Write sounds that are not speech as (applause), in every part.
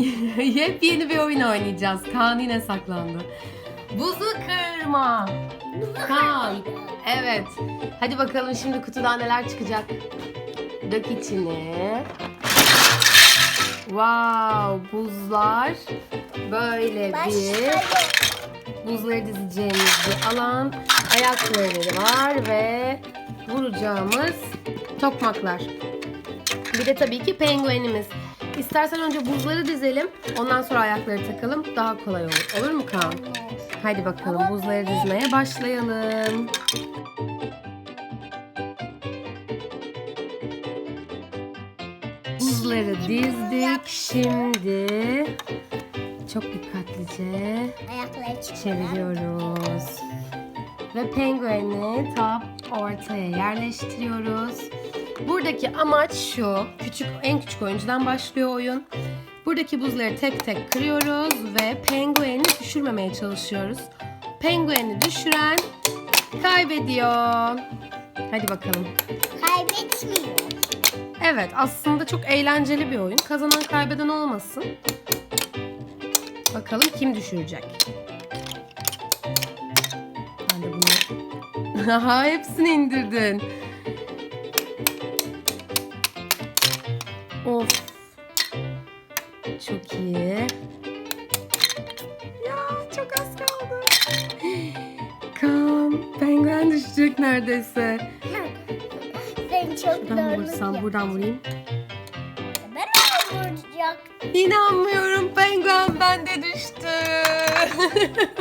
(laughs) Yepyeni bir oyun oynayacağız. Kaan yine saklandı. Buzu kırma. Kaan. Evet. Hadi bakalım şimdi kutudan neler çıkacak. Dök içine. Wow, buzlar. Böyle bir buzları dizeceğimiz bir alan. Ayakları var ve vuracağımız tokmaklar. Bir de tabii ki penguenimiz. İstersen önce buzları dizelim. Ondan sonra ayakları takalım. Daha kolay olur. Olur mu Kaan? Hadi bakalım buzları dizmeye başlayalım. Buzları dizdik. Şimdi çok dikkatlice çeviriyoruz. Ve pengueni tam ortaya yerleştiriyoruz. Buradaki amaç şu. Küçük en küçük oyuncudan başlıyor oyun. Buradaki buzları tek tek kırıyoruz ve pengueni düşürmemeye çalışıyoruz. Pengueni düşüren kaybediyor. Hadi bakalım. Kaybetmiyor. Evet aslında çok eğlenceli bir oyun. Kazanan kaybeden olmasın. Bakalım kim düşürecek. Ben de bunu... (laughs) Aha hepsini indirdin. Of. Çok iyi. Ya çok az kaldı. Kan, penguen düşecek neredeyse. Ben çok Buradan zorluk vursam, buradan vurayım. Ben onu vuracak. İnanmıyorum penguen bende düştü. (laughs)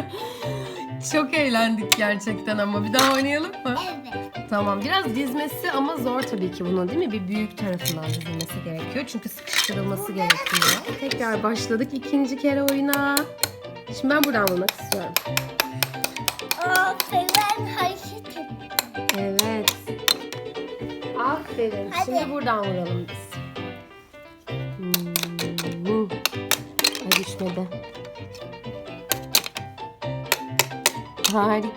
Çok eğlendik gerçekten ama bir daha oynayalım mı? Evet. Tamam biraz dizmesi ama zor tabii ki bunun değil mi? Bir büyük tarafından dizilmesi gerekiyor. Çünkü sıkıştırılması gerekiyor. Tekrar başladık ikinci kere oyuna. Şimdi ben buradan vurmak istiyorum. Ben hareket. Evet. Aferin. Hadi. Şimdi buradan vuralım biz. Hmm. Ay düşmedi. Harika.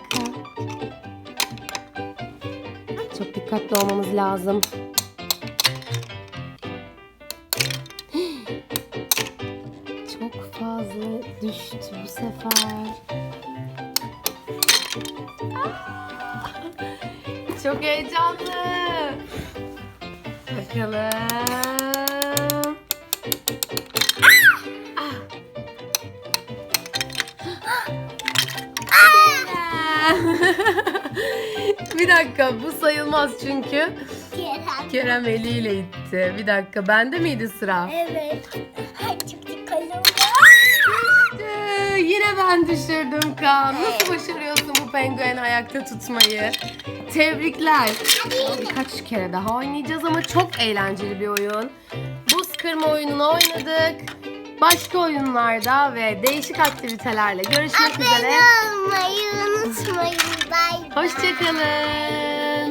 Çok dikkatli olmamız lazım. Çok fazla düştü bu sefer. Çok heyecanlı. Bakalım. Dakika bu sayılmaz çünkü Kerem. Kerem eliyle itti. Bir dakika bende miydi sıra? Evet. Ay çok ol. Ee, yine ben düşürdüm Kaan. Nasıl başarıyorsun bu pengueni ayakta tutmayı? Tebrikler. Birkaç kere daha oynayacağız ama çok eğlenceli bir oyun. Buz kırma oyununu oynadık. Başka oyunlarda ve değişik aktivitelerle görüşmek üzere. Abone olmayı unutmayın. Bay. Hoşçakalın.